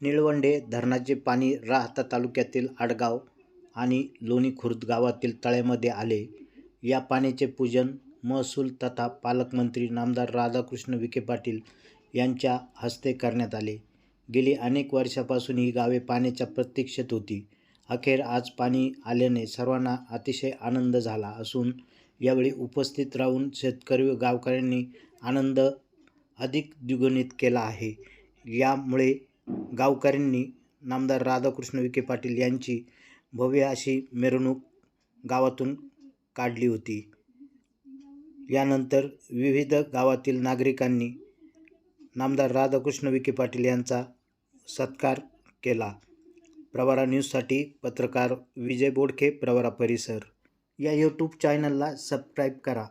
निळवंडे धरणाचे पाणी राहता तालुक्यातील आडगाव आणि लोणी खुर्द गावातील तळ्यामध्ये आले. या पाण्याचे पूजन महसूल तथा पालकमंत्री नामदार राधाकृष्ण विखे पाटील यांच्या हस्ते करण्यात आले. गेली अनेक वर्षापासून ही गावे पाण्याच्या प्रतीक्षेत होती. अखेर आज पाणी आल्याने सर्वांना अतिशय आनंद झाला असून यावेळी उपस्थित राहून शेतकरी व गावकऱ्यांनी आनंद अधिक द्विगुणित केला आहे. यामुळे गावकऱ्यांनी नामदार राधाकृष्ण विखे पाटील यांची भव्य अशी मिरवणूक गावातून काढली होती. यानंतर विविध गावातील नागरिकांनी नामदार राधाकृष्ण विखे पाटील यांचा सत्कार केला. प्रवारा न्यूजसाठी पत्रकार विजय बोडखे प्रवारा परिसर. या यूट्यूब चॅनलला सबस्क्राईब करा.